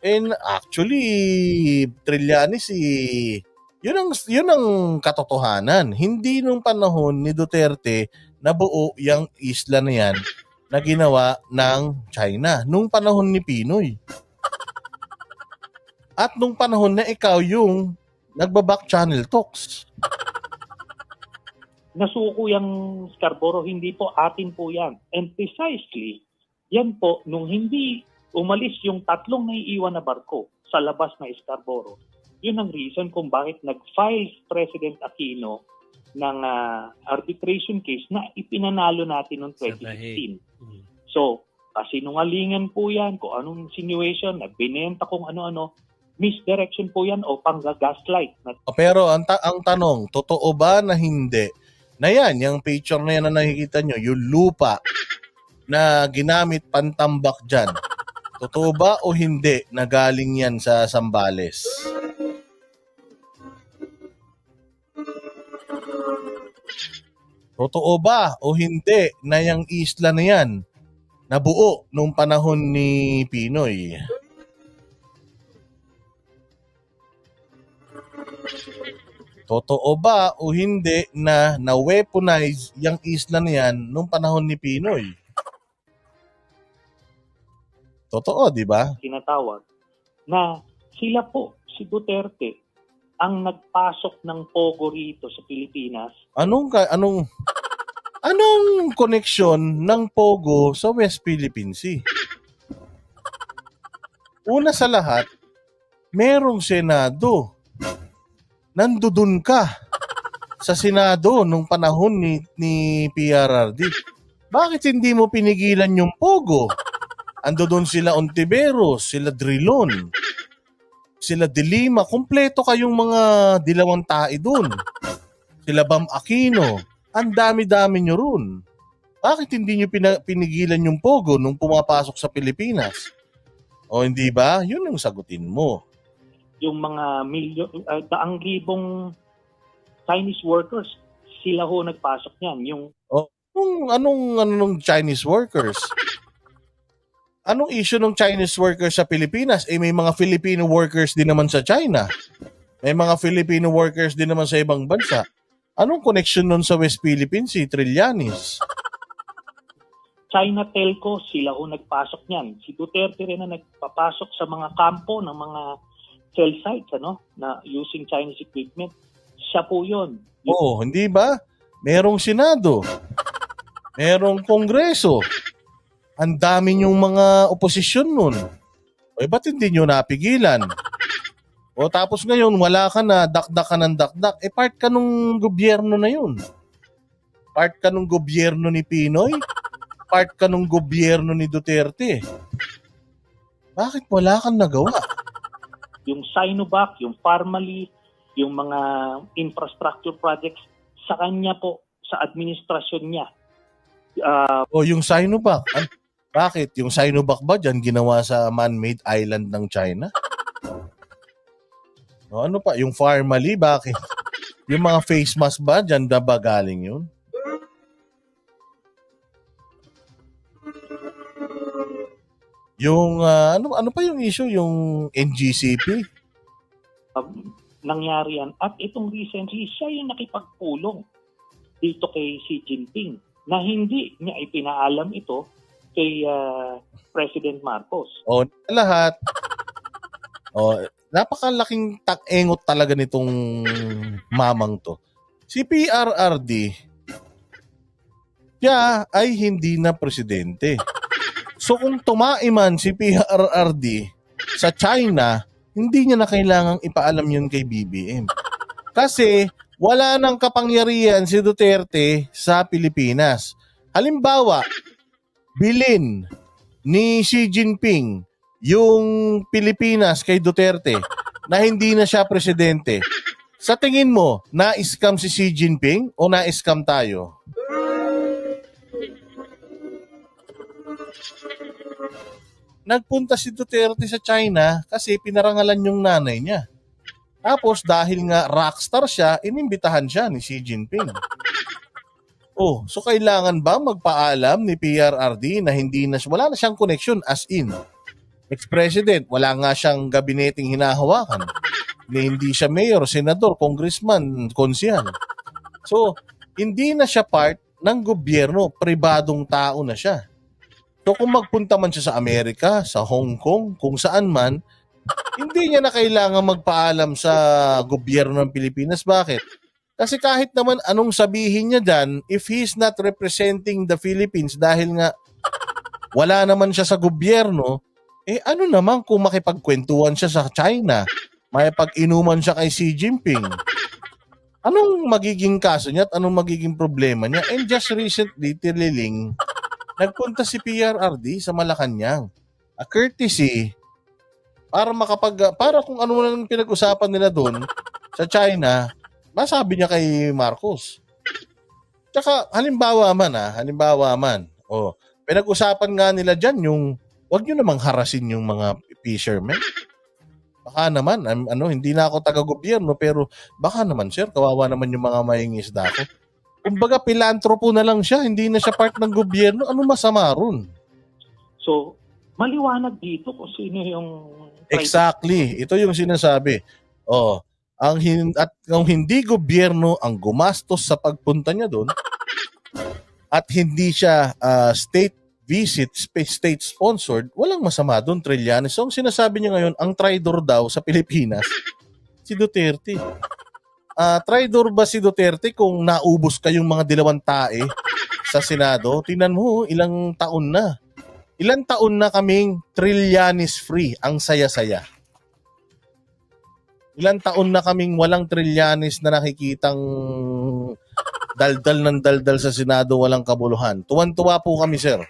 And actually, Trillanes, eh, yun ang, yun ang katotohanan. Hindi nung panahon ni Duterte nabuo yung isla na yan na ginawa ng China. Nung panahon ni Pinoy. At nung panahon na ikaw yung nagbaback channel talks. nasuko yung Scarborough, hindi po atin po yan. And precisely, yan po, nung hindi umalis yung tatlong naiiwan na barko sa labas na Scarborough, yun ang reason kung bakit nag-file President Aquino ng ah, arbitration case na ipinanalo natin noong Sa Dahig. 2016. Mm. So, kasinungalingan po yan, kung anong insinuation, na binenta kung ano-ano, misdirection po yan o pangga-gaslight. Na Pero ang, ta- ang tanong, totoo ba na hindi? Na yan, yung picture na yan na nakikita nyo, yung lupa na ginamit pantambak dyan. Totoo ba o hindi na galing yan sa Sambales? Totoo ba o hindi na yung isla na yan nabuo nung panahon ni Pinoy? Totoo ba o hindi na na-weaponize yung isla na yan nung panahon ni Pinoy? Totoo, di ba? tinatawag, na sila po, si Duterte, ang nagpasok ng pogo rito sa Pilipinas. Anong ka, anong anong connection ng Pogo sa West Philippine Sea? Una sa lahat, merong Senado. Nandudun ka sa Senado nung panahon ni, ni PRRD. Bakit hindi mo pinigilan yung Pogo? Ando doon sila Ontiveros, sila Drilon, sila Dilima. Kompleto kayong mga dilawang tae doon. Sila Bam Aquino. Ang dami-dami nyo ron. Bakit hindi nyo pina- pinigilan yung Pogo nung pumapasok sa Pilipinas? O hindi ba? Yun ang sagutin mo. Yung mga milyon, uh, daang libong Chinese workers, sila ho nagpasok niyan. Yung Anong, anong, anong Chinese workers? Anong issue ng Chinese workers sa Pilipinas? Eh may mga Filipino workers din naman sa China. May mga Filipino workers din naman sa ibang bansa. Anong connection nun sa West Philippines, si Trillanes? China Telco, sila ho nagpasok niyan. Si Duterte rin na nagpapasok sa mga kampo ng mga cell sites ano, na using Chinese equipment. Siya po yun. Oo, hindi ba? Merong Senado. Merong Kongreso. Ang dami niyong mga oposisyon nun. O, eh, ba't hindi niyo napigilan? O tapos ngayon, wala ka na, dakdak ka ng dakdak. Eh, part ka nung gobyerno na yun. Part ka nung gobyerno ni Pinoy. Part ka nung gobyerno ni Duterte. Bakit wala kang nagawa? yung Sinovac, yung Parmalee, yung mga infrastructure projects sa kanya po, sa administrasyon niya. Ah, O yung Sinovac. An- bakit? Yung Sinovac ba dyan ginawa sa man-made island ng China? O ano pa? Yung Farmally, bakit? Yung mga face mask ba dyan na ba galing yun? Yung ah, ano ano pa yung issue yung NGCP? um, nangyari yan. At itong recently, siya yung nakipagpulong dito kay Xi Jinping na hindi niya ipinaalam ito kay ah, President Marcos. O lahat. O napakalaking tak-engot talaga nitong mamang to. Si PRRD siya ay hindi na presidente. So kung tumaiman si PRRD sa China, hindi niya na kailangang ipaalam yun kay BBM. Kasi wala nang kapangyarihan si Duterte sa Pilipinas. Halimbawa, bilin ni Xi Jinping yung Pilipinas kay Duterte na hindi na siya presidente. Sa tingin mo, na-scam si Xi Jinping o na-scam tayo? Nagpunta si Duterte sa China kasi pinarangalan yung nanay niya. Tapos dahil nga rockstar siya, inimbitahan siya ni Xi Jinping. Oh, so kailangan ba magpaalam ni PRRD na hindi na wala na siyang connection as in ex-president, wala nga siyang gabineting hinahawakan. Ni- Hindi siya mayor, senador, congressman, konsyal. So, hindi na siya part ng gobyerno, pribadong tao na siya. So kung magpunta man siya sa Amerika, sa Hong Kong, kung saan man, hindi niya na kailangan magpaalam sa gobyerno ng Pilipinas. Bakit? Kasi kahit naman anong sabihin niya dyan, if he's not representing the Philippines dahil nga wala naman siya sa gobyerno, eh ano naman kung makipagkwentuhan siya sa China, makipag-inuman siya kay Xi Jinping. Anong magiging kaso niya at anong magiging problema niya? And just recently, tililing, nagpunta si PRRD sa Malacanang. A courtesy para makapag para kung ano lang pinag-usapan nila doon sa China, masabi niya kay Marcos. Tsaka halimbawa man ah, halimbawa man. Oh, pinag-usapan nga nila diyan yung wag niyo namang harasin yung mga fishermen. Baka naman, am- ano, hindi na ako taga-gobyerno pero baka naman sir, kawawa naman yung mga mahingisda ko. Kumbaga pilantropo na lang siya, hindi na siya part ng gobyerno. Ano masama ron? So, maliwanag dito kung sino yung Exactly. Ito yung sinasabi. Oh, ang hin- at kung hindi gobyerno ang gumastos sa pagpunta niya doon at hindi siya ah, state visit, state sponsored, walang masama doon, Trillanes. So, ang sinasabi niya ngayon, ang traidor daw sa Pilipinas, si Duterte. Ah, traidor ba si Duterte kung naubos kayong mga dilawang tae sa Senado? Tingnan mo, ilang taon na. Ilang taon na kaming Trillanes free, ang saya-saya. Ilang taon na kaming walang Trillanes na nakikitang daldal ng daldal sa Senado, walang kabuluhan. Tuwan-tuwa po kami, sir.